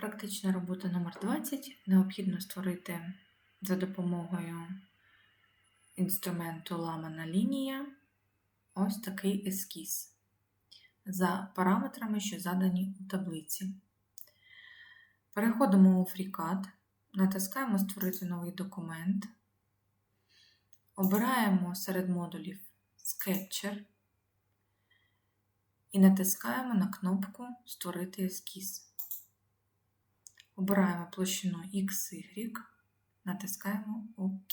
Практична робота номер 20 Необхідно створити за допомогою інструменту ламана лінія ось такий ескіз за параметрами, що задані у таблиці. Переходимо у FreeCAD, натискаємо Створити новий документ, обираємо серед модулів Sketcher і натискаємо на кнопку Створити ескіз. Обираємо площину XY, натискаємо ОК.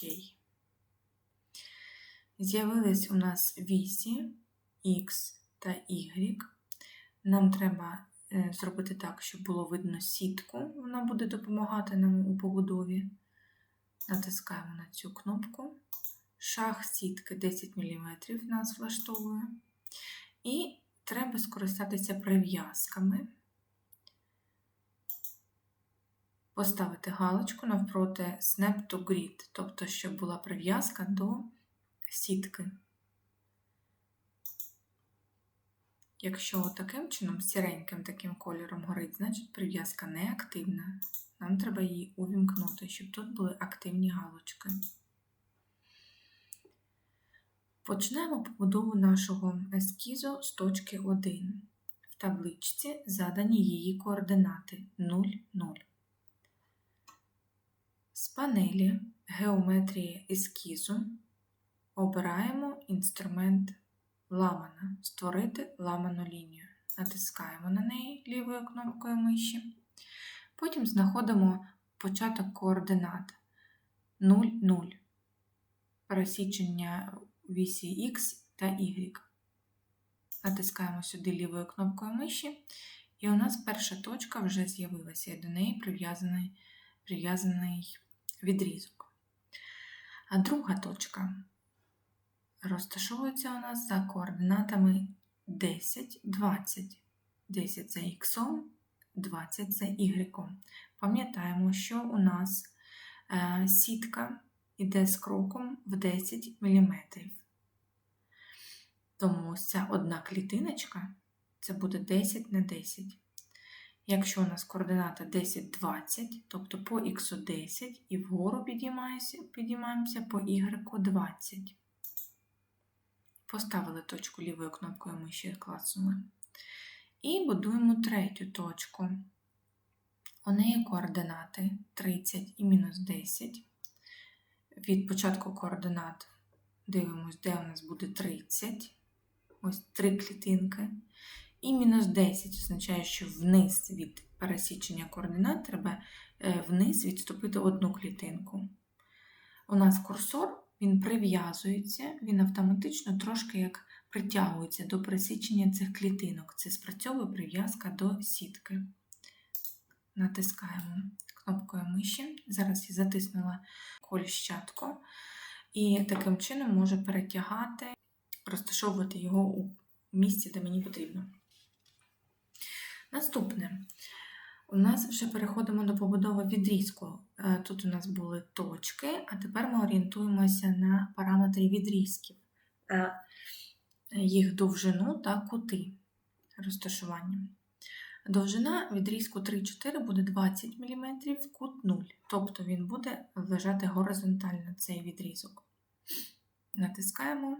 З'явились у нас вісі X та Y. Нам треба е, зробити так, щоб було видно сітку, вона буде допомагати нам у побудові. Натискаємо на цю кнопку. Шах сітки 10 мм нас влаштовує. І треба скористатися прив'язками. Поставити галочку навпроти Snap to Grid, тобто, щоб була прив'язка до сітки. Якщо таким чином, сіреньким таким кольором горить, значить прив'язка не активна. Нам треба її увімкнути, щоб тут були активні галочки. Почнемо побудову нашого ескізу з точки 1. В табличці задані її координати 0, 0. З панелі Геометрії ескізу обираємо інструмент ламана Створити ламану лінію. Натискаємо на неї лівою кнопкою миші. Потім знаходимо початок координат 0, 0. Пересічення вісі X та Y. Натискаємо сюди лівою кнопкою миші, і у нас перша точка вже з'явилася, і до неї прив'язаний прив'язаний відрізок. А друга точка розташовується у нас за координатами 10, 20. 10 за х, 20 за y. Пам'ятаємо, що у нас е, сітка йде з кроком в 10 мм. Тому ось ця одна клітиночка це буде 10 на 10. Якщо у нас координата 10, 20, тобто по х 10 і вгору підіймаємося по y 20. Поставили точку лівою кнопкою миші клацнули. І будуємо третю точку. У неї координати 30 і мінус 10. Від початку координат дивимось, де у нас буде 30. Ось три клітинки. І мінус 10 означає, що вниз від пересічення координат треба е, вниз відступити одну клітинку. У нас курсор він прив'язується, він автоматично трошки як притягується до пересічення цих клітинок. Це спрацьовує прив'язка до сітки. Натискаємо кнопкою миші. Зараз я затиснула коліщатку, і таким чином можу перетягати, розташовувати його у місці, де мені потрібно. Наступне. У нас вже переходимо до побудови відрізку. Е, тут у нас були точки, а тепер ми орієнтуємося на параметри відрізків, е, їх довжину та кути розташування. Довжина відрізку 3-4 буде 20 мм, кут 0, тобто він буде лежати горизонтально цей відрізок. Натискаємо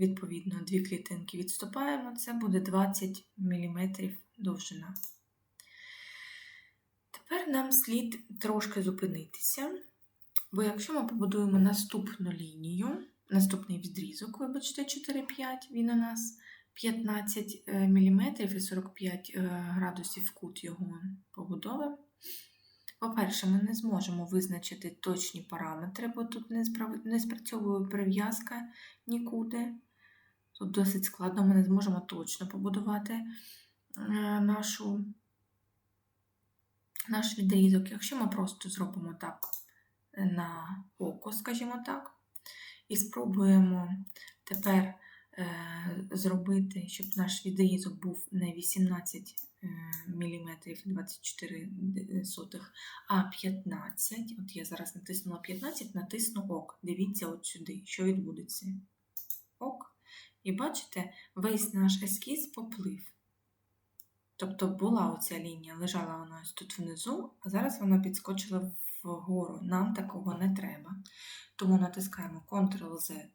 Відповідно, дві клітинки відступаємо, це буде 20 мм довжина. Тепер нам слід трошки зупинитися, бо якщо ми побудуємо наступну лінію, наступний відрізок, вибачте, 4-5, він у нас 15 мм і 45 е, градусів кут його побудови. По-перше, ми не зможемо визначити точні параметри, бо тут не спрацьовує прив'язка нікуди. Тут досить складно, ми не зможемо точно побудувати е, нашу, наш відрізок. Якщо ми просто зробимо так на око, скажімо так, і спробуємо тепер е, зробити, щоб наш відрізок був не 18 мм 24 сотих, а 15. От я зараз натиснула 15, натисну ок. Дивіться от сюди, що відбудеться. І бачите, весь наш ескіз поплив. Тобто була оця лінія, лежала вона ось тут внизу, а зараз вона підскочила вгору. Нам такого не треба. Тому натискаємо Ctrl-Z,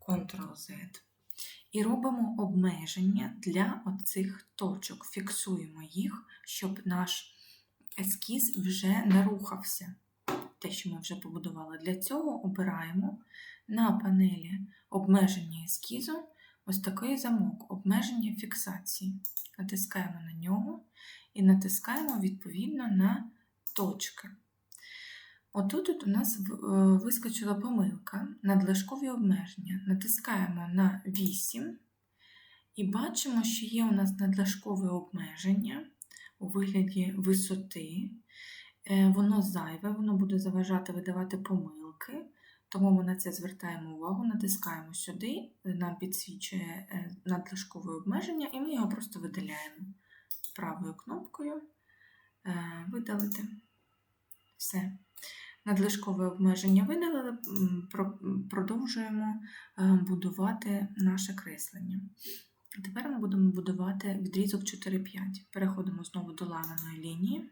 Ctrl-Z і робимо обмеження для оцих точок. Фіксуємо їх, щоб наш ескіз вже не рухався. Те, що ми вже побудували. Для цього обираємо на панелі обмеження ескізу ось такий замок обмеження фіксації. Натискаємо на нього і натискаємо відповідно на точки. Отут от у нас е, вискочила помилка надлишкові обмеження. Натискаємо на 8 і бачимо, що є у нас надлишкове обмеження у вигляді висоти. Е, Воно зайве, воно буде заважати видавати помилки. Тому ми на це звертаємо увагу, натискаємо сюди, нам підсвічує е, надлишкове обмеження, і ми його просто видаляємо правою кнопкою е, видалити. Все. Надлишкове обмеження видалили, продовжуємо е, будувати наше креслення. Тепер ми будемо будувати відрізок 4-5. Переходимо знову до ламаної лінії,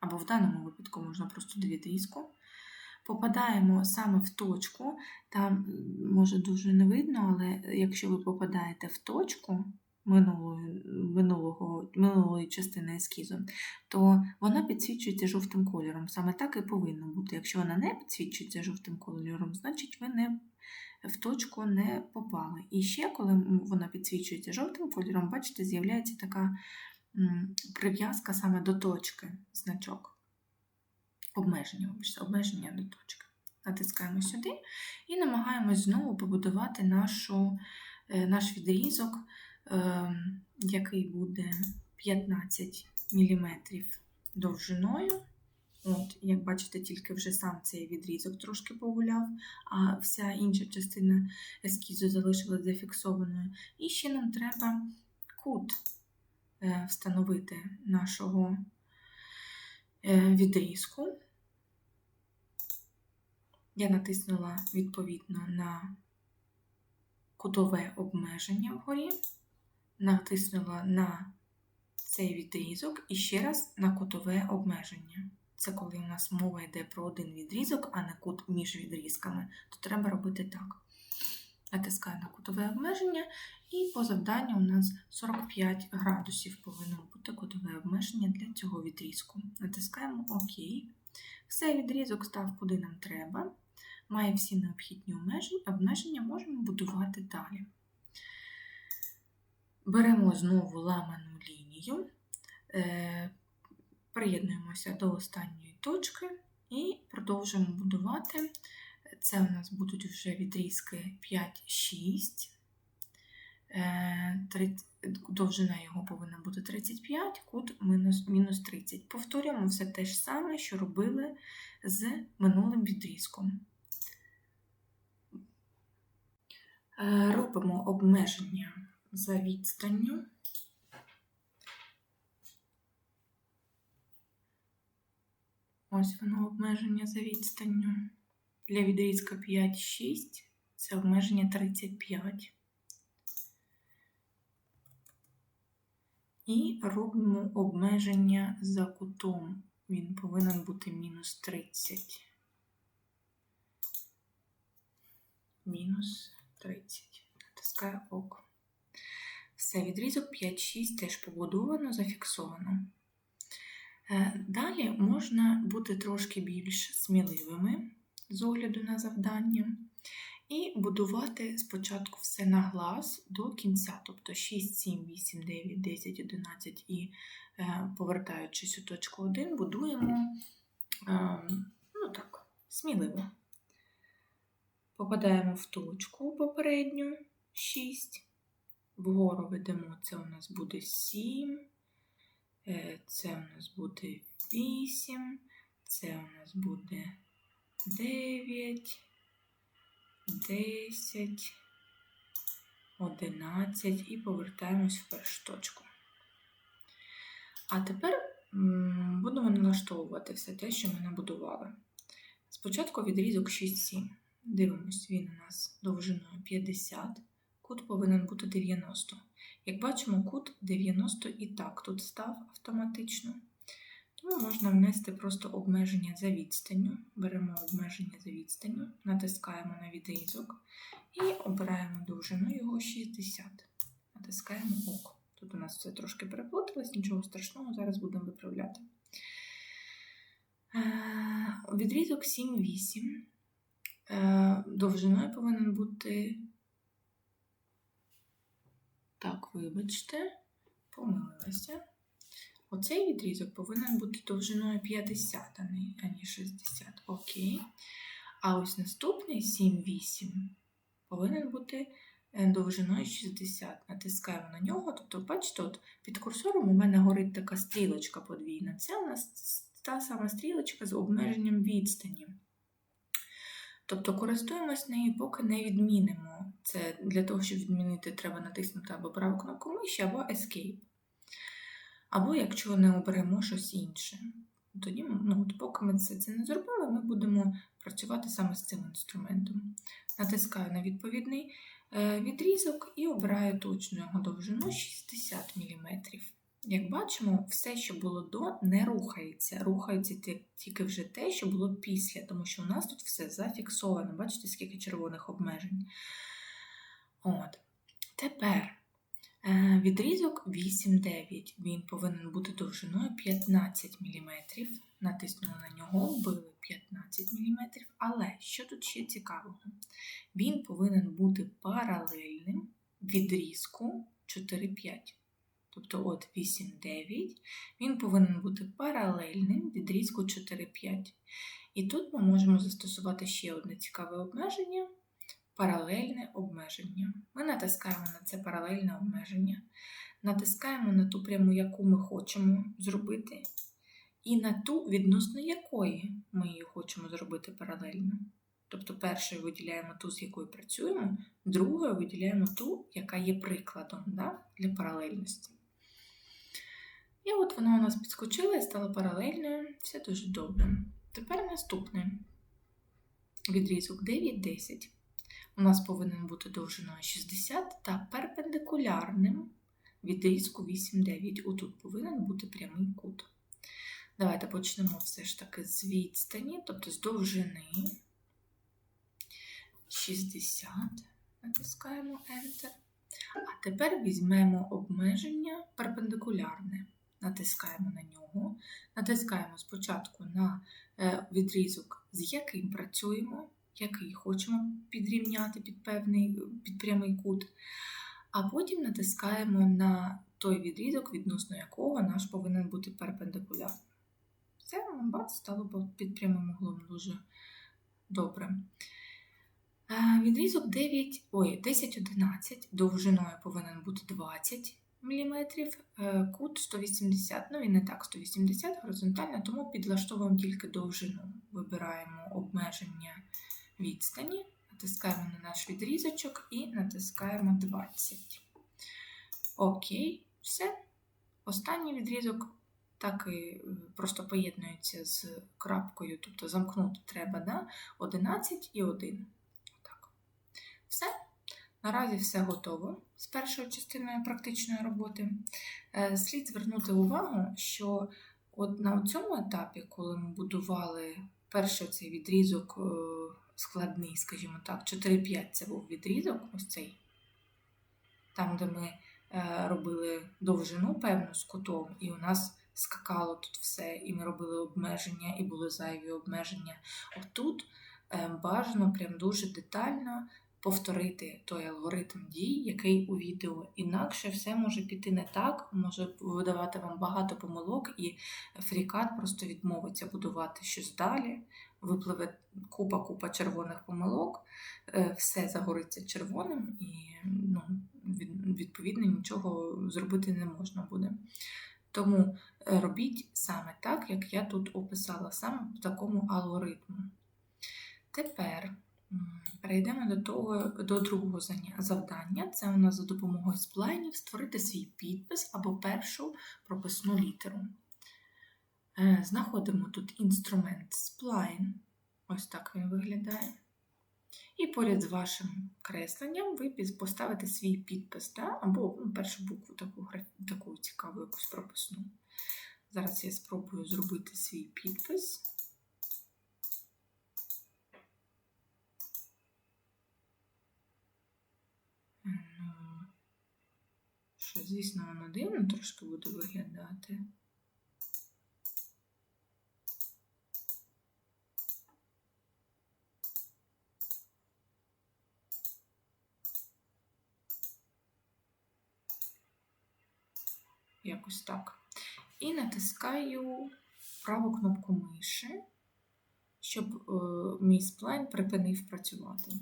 або в даному випадку можна просто до відрізку. Попадаємо саме в точку, там може дуже не видно, але якщо ви попадаєте в точку минулої, минулого, минулої частини ескізу, то вона підсвічується жовтим кольором. Саме так і повинно бути. Якщо вона не підсвічується жовтим кольором, значить ви не в точку не попали. І ще, коли вона підсвічується жовтим кольором, бачите, з'являється така прив'язка саме до точки значок обмеження, обмеження до точки. Натискаємо сюди і намагаємось знову побудувати нашу, е, наш відрізок, е, який буде 15 мм довжиною. От, як бачите, тільки вже сам цей відрізок трошки погуляв, а вся інша частина ескізу залишилась зафіксованою. І ще нам треба кут е, встановити нашого е, відрізку. Я натиснула відповідно на кутове обмеження вгорі, натиснула на цей відрізок і ще раз на кутове обмеження. Це коли у нас мова йде про один відрізок, а не кут між відрізками, то треба робити так. Натискаю на кутове обмеження, і по завданню у нас 45 градусів повинно бути кутове обмеження для цього відрізку. Натискаємо ОК. Все, відрізок став куди нам треба. Має всі необхідні обмеження, можемо будувати далі. Беремо знову ламану лінію, е, приєднуємося до останньої точки і продовжуємо будувати. Це у нас будуть вже відрізки 5-6. Е, Довжина його повинна бути 35, кут мінус 30. Повторюємо все те ж саме, що робили з минулим відрізком. Робимо обмеження за відстанню. Ось воно обмеження за відстанню. Для відрізка 5-6 це обмеження 35. І робимо обмеження за кутом. Він повинен бути мінус 30. Мінус 30. Натискаю ок. Все, відрізок 5-6 теж побудовано, зафіксовано. Е, Далі можна бути трошки більш сміливими з огляду на завдання. І будувати спочатку все на глаз до кінця, тобто 6, 7, 8, 9, 10, 11 і е, повертаючись у точку 1, будуємо е, ну так, сміливо. Попадаємо в точку попередню 6, вгору ведемо, це у нас буде 7, е, це у нас буде 8, це у нас буде 9. 10, 11 і повертаємось в першу точку. А тепер будемо налаштовувати все те, що ми набудували. Спочатку відрізок 6-7. Дивимось, він у нас довжиною 50, кут повинен бути 90. Як бачимо, кут 90 і так тут став автоматично. Тому можна внести просто обмеження за відстанню. Беремо обмеження за відстанню, натискаємо на відрізок і обираємо довжину його 60. Натискаємо ОК. Тут у нас все трошки переплуталось, нічого страшного, зараз будемо виправляти. Е, Відрізок 7-8. Е, Довжиною повинен бути. Так, вибачте, помилилася. Оцей відрізок повинен бути довжиною 50, а не 60. Окей. А ось наступний 7-8 повинен бути е, довжиною 60. Натискаємо на нього. Тобто, бачите, от під курсором у мене горить така стрілочка подвійна. Це у нас та сама стрілочка з обмеженням відстані. Тобто користуємось нею, поки не відмінимо. Це для того, щоб відмінити, треба натиснути або праву кнопку миші, або Escape. Або якщо не оберемо щось інше. Тоді, ну, поки ми це, це не зробили, ми будемо працювати саме з цим інструментом. Натискаю на відповідний е, відрізок і обираю точну його довжину 60 мм. Як бачимо, все, що було до, не рухається. Рухається тільки вже те, що було після, тому що у нас тут все зафіксовано. Бачите, скільки червоних обмежень. От. Тепер е, відрізок 8-9. Він повинен бути довжиною 15 мм. Натиснули на нього, вбили 15 мм. Але що тут ще цікавого? Він повинен бути паралельним відрізку 4-5. Тобто от 8-9, він повинен бути паралельним відрізку 4-5. І тут ми можемо застосувати ще одне цікаве обмеження паралельне обмеження. Ми натискаємо на це паралельне обмеження, натискаємо на ту пряму, яку ми хочемо зробити, і на ту, відносно якої ми її хочемо зробити паралельно. Тобто першою виділяємо ту, з якою працюємо, другою виділяємо ту, яка є прикладом да, для паралельності. І от вона у нас підскочила і стала паралельною. Все дуже добре. Тепер наступне відрізок 9-10. У нас повинен бути довжиною 60 та перпендикулярним відрізку 8-9. Отут повинен бути прямий кут. Давайте почнемо все ж таки з відстані, тобто з довжини 60. Натискаємо Enter. А тепер візьмемо обмеження перпендикулярне натискаємо на нього, натискаємо спочатку на е, відрізок, з яким працюємо, який хочемо підрівняти під певний під прямий кут, а потім натискаємо на той відрізок, відносно якого наш повинен бути перпендикулярним. Все, бац, стало під прямим углом дуже добре. Е, відрізок 9, ой, 10-11 довжиною повинен бути 20 мм, е, кут 180, ну і не так 180 горизонтально, тому підлаштовуємо тільки довжину. Вибираємо обмеження відстані, натискаємо на наш відрізочок і натискаємо 20. Окей, все. Останній відрізок так і е, просто поєднується з крапкою, тобто замкнути треба да? 11 і 1. Так. Все. Наразі все готово з першою частиною практичної роботи. Е, слід звернути увагу, що от на цьому етапі, коли ми будували перший цей відрізок е, складний, скажімо так, 4-5 це був відрізок, ось цей, там, де ми е, робили довжину певну з кутом, і у нас скакало тут все, і ми робили обмеження, і були зайві обмеження. От тут бажано прям дуже детально повторити той алгоритм дій, який у відео. Інакше все може піти не так, може видавати вам багато помилок, і фрікат просто відмовиться будувати щось далі. Випливе купа-купа червоних помилок, е, все загориться червоним, і ну, відповідно нічого зробити не можна буде. Тому е, робіть саме так, як я тут описала, саме в такому алгоритму. Тепер. Перейдемо до того, до другого завдання. Це у нас за допомогою сплайнів створити свій підпис або першу прописну літеру. Е, знаходимо тут інструмент Spline. Ось так він виглядає. І поряд з вашим кресленням ви поставите свій підпис, да? або ну, першу букву таку, таку цікаву якусь прописну. Зараз я спробую зробити свій підпис. Що, звісно, воно дивно трошки буде виглядати. Якось так. І натискаю праву кнопку миші, щоб е, мій сплайн припинив працювати.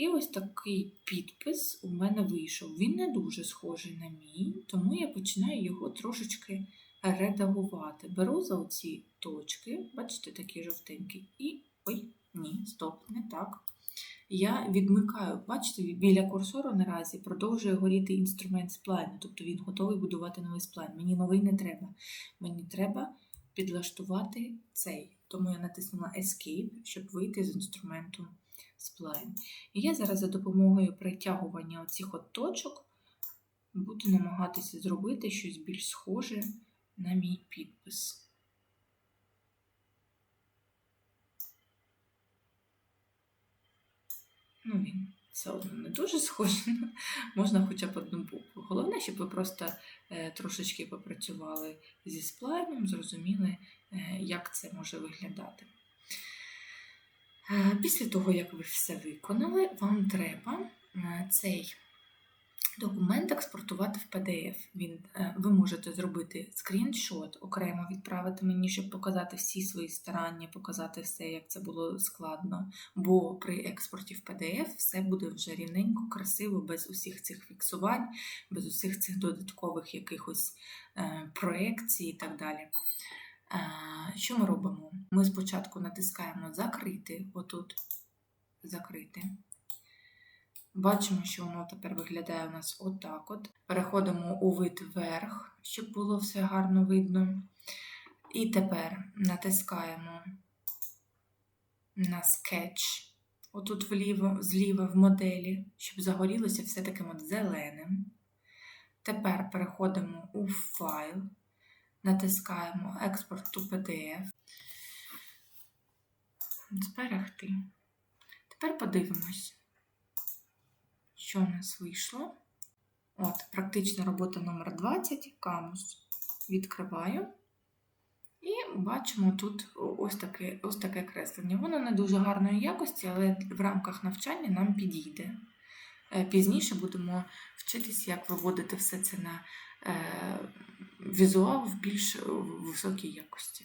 І ось такий підпис у мене вийшов. Він не дуже схожий на мій, тому я починаю його трошечки редагувати. Беру за оці точки, бачите, такі жовтенькі, і. Ой, ні, стоп, не так. Я відмикаю, бачите, біля курсору наразі продовжує горіти інструмент сплайну, тобто він готовий будувати новий сплайн. Мені новий не треба. Мені треба підлаштувати цей. Тому я натиснула Escape, щоб вийти з інструменту сплайн. І я зараз за допомогою притягування оцих от точок буду намагатися зробити щось більш схоже на мій підпис. Ну, він все одно не дуже схожий. Можна хоча б одну букву. Головне, щоб ви просто е, трошечки попрацювали зі сплайном, зрозуміли, е, як це може виглядати. Е, Після того, як ви все виконали, вам треба е, цей документ експортувати в PDF. Він, е, ви можете зробити скріншот, окремо відправити мені, щоб показати всі свої старання, показати все, як це було складно. Бо при експорті в PDF все буде вже рівненько, красиво, без усіх цих фіксувань, без усіх цих додаткових якихось проекцій і так далі. Що ми робимо? Ми спочатку натискаємо закрити, отут закрити. Бачимо, що воно тепер виглядає у нас отак от. Переходимо у вид вверх, щоб було все гарно видно. І тепер натискаємо на скетч, отут вліво, зліва в моделі, щоб загорілося все таким от зеленим. Тепер переходимо у файл, натискаємо Export to PDF. Зберегти. Тепер подивимось що у нас вийшло. От, практична робота номер 20 камус. Відкриваю. І бачимо тут ось таке ось таке креслення. Воно не дуже гарної якості, але в рамках навчання нам підійде. Е, Пізніше будемо вчитися, як виводити все це на візуал в більш високій якості.